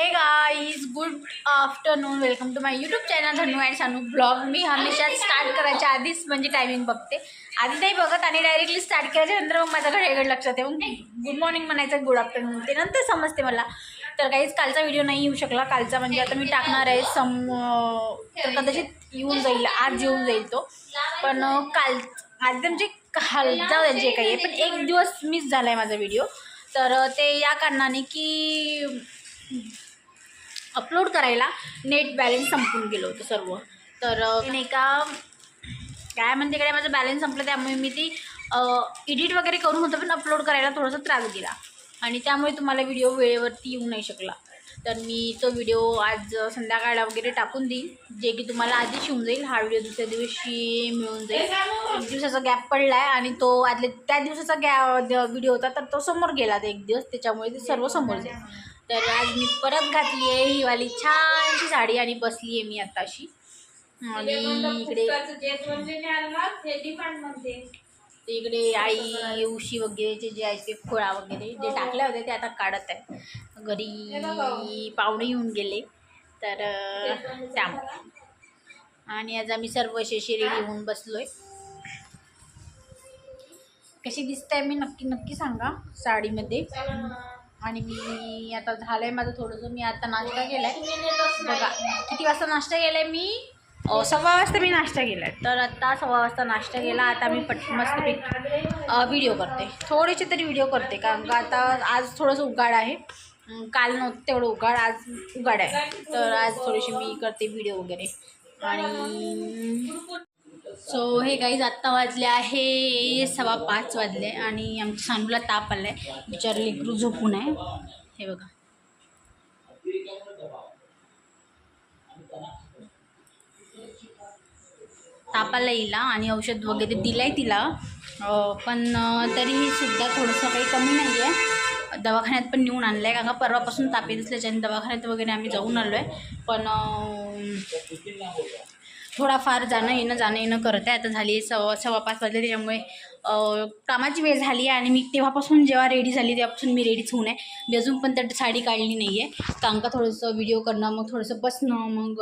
Hey guys good afternoon welcome to my YouTube channel Dhanu and Sanu blog मी हमेशा start करायच्या आधीच म्हणजे timing बघते. आधी नाही बघत आणि डायरेक्टली स्टार्ट केल्याच्यानंतर मग माझ्या घड्याकडे लक्षात आहे मग गुड मॉर्निंग म्हणायचं गुड आफ्टरनून ते नंतर समजते मला. तर काहीच कालचा व्हिडिओ नाही येऊ शकला. कालचा म्हणजे आता मी टाकणार आहे सम तर कदाचित येऊन जाईल आज येऊन जाईल तो. पण काल आज म्हणजे काल जाऊ जे काही आहे पण एक दिवस मिस झाला आहे माझा व्हिडिओ तर ते या कारणाने की अपलोड करायला नेट बॅलन्स संपून गेलं होतं सर्व. तर अ, नाही का काय म्हणते इकडे माझं बॅलन्स संपलं त्यामुळे मी ती एडिट वगैरे करून होतं पण अपलोड करायला थोडासा त्रास दिला आणि त्यामुळे तुम्हाला व्हिडिओ वेळेवरती येऊ नाही शकला. तर मी तो व्हिडिओ आज संध्याकाळला वगैरे टाकून देईन. जे की तुम्हाला आधीच येऊन जाईल हा व्हिडिओ दुसऱ्या दिवशी मिळून जाईल. एक दिवसाचा गॅप पडला आहे आणि तो आदले त्या दिवसाचा गॅ व्हिडिओ होता तर तो समोर गेला एक दिवस त्याच्यामुळे ते सर्व समोर जाईल. तर आज मी परत घातली आहे ही वाली छानशी साडी आणि बसली आहे मी आता अशी आणि इकडे ते इकडे आई उशी वगैरेचे जे आहे ते खोळा वगैरे जे टाकल्या होत्या ते आता काढत आहे घरी पाहुणे येऊन गेले. तर त्यामुळे आणि आज आम्ही सर्व असे रेडी होऊन बसलोय. कशी दिसते मी नक्की नक्की सांगा साडीमध्ये. आणि मी आता झालंय माझं थोडंसं मी आता नाश्ता केलाय. बघा किती वाजता नाश्ता केलाय मी? अं, सव्वा वाजता मी नाश्ता केलाय. तर आता सव्वा वाजता नाश्ता केला आता मी पट मस्तपैकी व्हिडिओ करते. थोडेसे तरी व्हिडिओ करते कारण का आता आज थोडंसं उगाड आहे. काल नव्हतं तेवढं उगाड आज उगाड आहे. तर आज थोडीशी मी करते व्हिडिओ वगैरे. आणि सो हे गाईज आत्ता वाजले आहे सव्वा पाच वाजले आणि आमच्या सानूला ताप आला आहे बिचारं लेकरू झोपून आहे. हे बघा. तापाला येईल आणि औषध वगैरे दिलं आहे तिला पण तरीही सुद्धा थोडंसं काही कमी नाही आहे दवाखान्यात पण नेऊन आणलं आहे कारण का परवापासून ताप येत असल्याच्याने दवाखान्यात वगैरे आम्ही जाऊन आलो आहे पण थोडाफार जाणं येणं जाणं येणं करत आहे. आता झाली आहे सव्वा सव्वा पाच वाजले त्याच्यामुळे कामाची वेळ झाली आहे आणि मी तेव्हापासून जेव्हा रेडी झाली तेव्हापासून मी रेडीच होऊन आहे. मी अजून पण त्यात साडी काढली नाही आहे कारण का थोडंसं व्हिडिओ करणं मग थोडंसं बसणं मग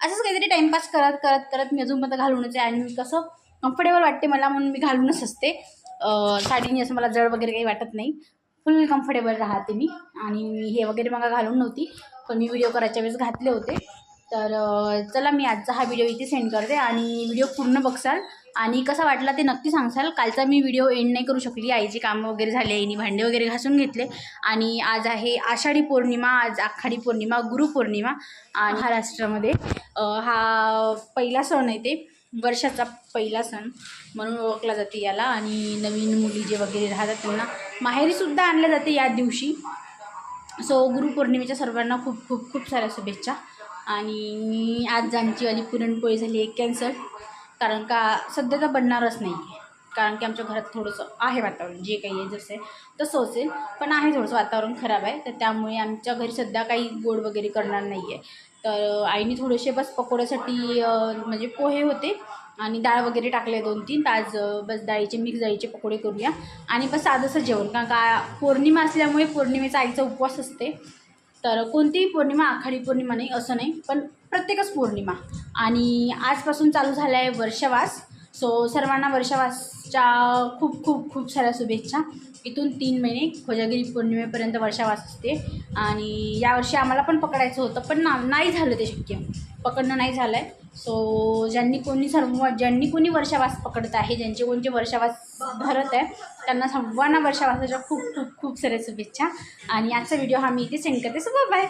असंच काहीतरी टाईमपास करत करत करत मी अजून पण घालूनच आहे. आणि मी कसं कम्फर्टेबल वाटते मला म्हणून मी घालूनच असते. साडीने असं मला जड वगैरे काही वाटत नाही. फुल कम्फर्टेबल राहते मी. आणि मी हे वगैरे मला घालून नव्हती. पण मी व्हिडिओ करायच्या वेळेस घातले होते. तर चला मी आजचा हा व्हिडिओ इथे सेंड करते आणि व्हिडिओ पूर्ण बघसाल. आणि कसा वाटला ते नक्की सांगसाल. कालचा मी व्हिडिओ एंड नाही करू शकली. आईची कामं वगैरे झाले आईने भांडे वगैरे घासून घेतले. आणि आज आहे आषाढी पौर्णिमा आज आखाडी पौर्णिमा गुरुपौर्णिमा आणि महाराष्ट्रामध्ये हा पहिला सण आहे ते. वर्षाचा पहिला सण म्हणून ओळखला जाते याला. आणि नवीन मुली जे वगैरे राहतात त्यांना माहेरीसुद्धा आणल्या जाते या दिवशी. सो गुरुपौर्णिमेच्या सर्वांना खूप खूप खूप साऱ्या शुभेच्छा. आणि आज आमचीवाली पुरणपोळी झाली आहे कॅन्सल. कारण का सध्या तर बनणारच नाही आहे. कारण की आमच्या घरात थोडंसं आहे वातावरण जे काही आहे जसं आहे तसं असेल पण आहे थोडंसं वातावरण खराब आहे. तर त्यामुळे आमच्या घरी सध्या काही गोड वगैरे करणार नाही आहे. तर आईने थोडेसे बस पकोड्यासाठी म्हणजे पोहे होते आणि डाळ वगैरे टाकले दोन तीन. तर आज बस डाळीचे मिक्स डाळीचे पकोडे करूया. आणि बस साधंसं जेवण. कारण का पौर्णिमा असल्यामुळे पौर्णिमेचा आईचा उपवास असते. तर कोणतीही पौर्णिमा आखाडी पौर्णिमा नाही असं नाही पण प्रत्येकच पौर्णिमा. आणि आजपासून चालू झाला आहे वर्षवास. सो सर्वांना वर्षावासच्या खूप खूप खूप साऱ्या शुभेच्छा. इथून तीन महिने खोजागिरी पौर्णिमेपर्यंत वर्षावास असते. आणि यावर्षी आम्हाला पण पकडायचं होतं पण ना नाही झालं ते शक्य. पकडणं नाही झालं आहे सो ज्यांनी कोणी सर्व ज्यांनी कोणी वर्षावास पकडत आहे ज्यांचे कोणते वर्षावास भरत आहे त्यांना सर्वांना वर्षावासाच्या खूप खूप खूप साऱ्या शुभेच्छा. आणि आजचा व्हिडिओ हा मी इथे सेंड करते. So bye